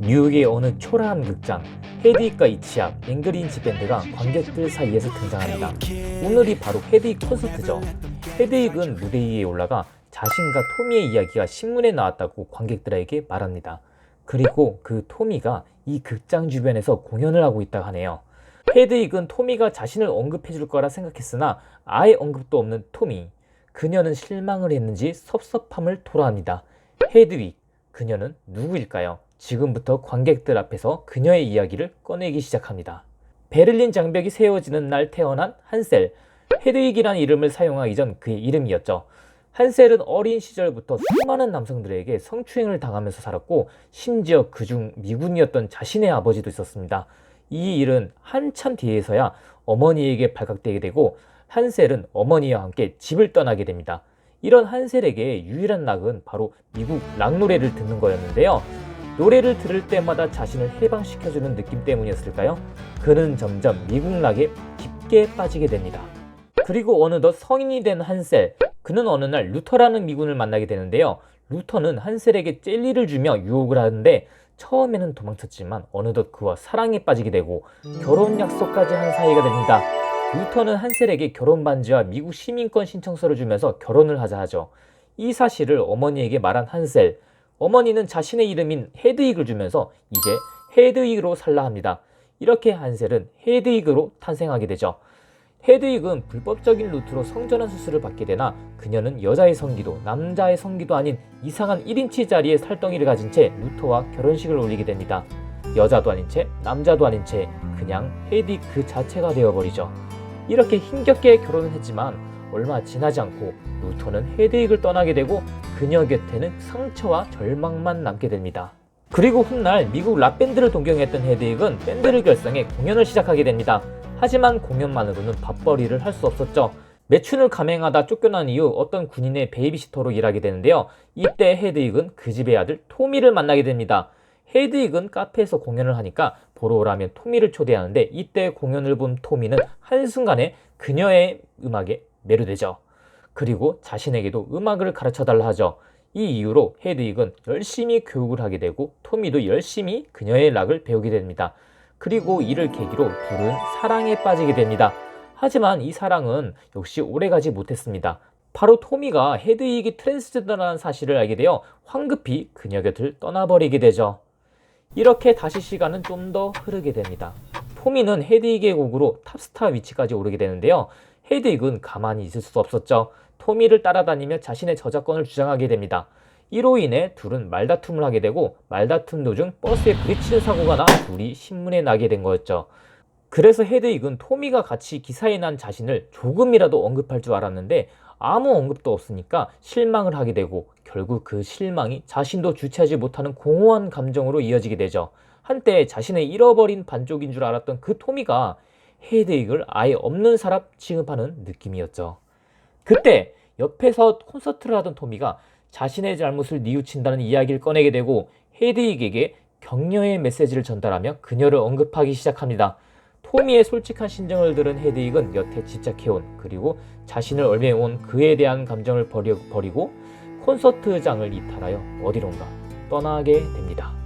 뉴욕의 어느 초라한 극장 헤드윅과 이치압, 앵그린치 밴드가 관객들 사이에서 등장합니다. 오늘이 바로 헤드윅 콘서트죠. 헤드윅은 무대 위에 올라가 자신과 토미의 이야기가 신문에 나왔다고 관객들에게 말합니다. 그리고 그 토미가 이 극장 주변에서 공연을 하고 있다고 하네요. 헤드윅은 토미가 자신을 언급해 줄 거라 생각했으나 아예 언급도 없는 토미. 그녀는 실망을 했는지 섭섭함을 토로합니다. 헤드윅, 그녀는 누구일까요? 지금부터 관객들 앞에서 그녀의 이야기를 꺼내기 시작합니다. 베를린 장벽이 세워지는 날 태어난 한셀. 헤드윅이라는 이름을 사용하기 전 그의 이름이었죠. 한셀은 어린 시절부터 수많은 남성들에게 성추행을 당하면서 살았고 심지어 그중 미군이었던 자신의 아버지도 있었습니다. 이 일은 한참 뒤에서야 어머니에게 발각되게 되고 한셀은 어머니와 함께 집을 떠나게 됩니다. 이런 한셀에게 유일한 낙은 바로 미국 락 노래를 듣는 거였는데요. 노래를 들을 때마다 자신을 해방시켜주는 느낌 때문이었을까요? 그는 점점 미국 락에 깊게 빠지게 됩니다. 그리고 어느덧 성인이 된 한셀, 그는 어느 날 루터라는 미군을 만나게 되는데요. 루터는 한셀에게 젤리를 주며 유혹을 하는데 처음에는 도망쳤지만 어느덧 그와 사랑에 빠지게 되고 결혼 약속까지 한 사이가 됩니다. 루터는 한셀에게 결혼 반지와 미국 시민권 신청서를 주면서 결혼을 하자 하죠. 이 사실을 어머니에게 말한 한셀. 어머니는 자신의 이름인 헤드윅을 주면서 이제 헤드윅으로 살라 합니다. 이렇게 한셀은 헤드윅으로 탄생하게 되죠. 헤드윅은 불법적인 루트로 성전환 수술을 받게 되나 그녀는 여자의 성기도 남자의 성기도 아닌 이상한 1인치짜리의 살덩이를 가진 채 루터와 결혼식을 올리게 됩니다. 여자도 아닌 채 남자도 아닌 채 그냥 헤드윅 그 자체가 되어버리죠. 이렇게 힘겹게 결혼을 했지만 얼마 지나지 않고 루터는 헤드윅을 떠나게 되고 그녀 곁에는 상처와 절망만 남게 됩니다. 그리고 훗날 미국 락밴드를 동경했던 헤드윅은 밴드를 결성해 공연을 시작하게 됩니다. 하지만 공연만으로는 밥벌이를 할 수 없었죠. 매춘을 감행하다 쫓겨난 이후 어떤 군인의 베이비시터로 일하게 되는데요. 이때 헤드윅은 그 집의 아들 토미를 만나게 됩니다. 헤드윅은 카페에서 공연을 하니까 보러 오라면 토미를 초대하는데 이때 공연을 본 토미는 한순간에 그녀의 음악에 매료되죠. 그리고 자신에게도 음악을 가르쳐 달라 하죠. 이 이유로 헤드윅은 열심히 교육을 하게 되고 토미도 열심히 그녀의 락을 배우게 됩니다. 그리고 이를 계기로 둘은 사랑에 빠지게 됩니다. 하지만 이 사랑은 역시 오래가지 못했습니다. 바로 토미가 헤드윅이 트랜스젠더라는 사실을 알게 되어 황급히 그녀 곁을 떠나버리게 되죠. 이렇게 다시 시간은 좀 더 흐르게 됩니다. 토미는 헤드윅의 곡으로 탑스타 위치까지 오르게 되는데요. 헤드윅은 가만히 있을 수 없었죠. 토미를 따라다니며 자신의 저작권을 주장하게 됩니다. 이로 인해 둘은 말다툼을 하게 되고 말다툼 도중 버스에 부딪히는 사고가 나 둘이 신문에 나게 된 거였죠. 그래서 헤드윅은 토미가 같이 기사에 난 자신을 조금이라도 언급할 줄 알았는데 아무 언급도 없으니까 실망을 하게 되고 결국 그 실망이 자신도 주체하지 못하는 공허한 감정으로 이어지게 되죠. 한때 자신의 잃어버린 반쪽인 줄 알았던 그 토미가 헤드윅을 아예 없는 사람 취급하는 느낌이었죠. 그때 옆에서 콘서트를 하던 토미가 자신의 잘못을 뉘우친다는 이야기를 꺼내게 되고 헤드윅에게 격려의 메시지를 전달하며 그녀를 언급하기 시작합니다. 포미의 솔직한 심정을 들은 헤드윅은 여태 집착해온 그리고 자신을 얼매온 그에 대한 감정을 버려, 버리고 콘서트장을 이탈하여 어디론가 떠나게 됩니다.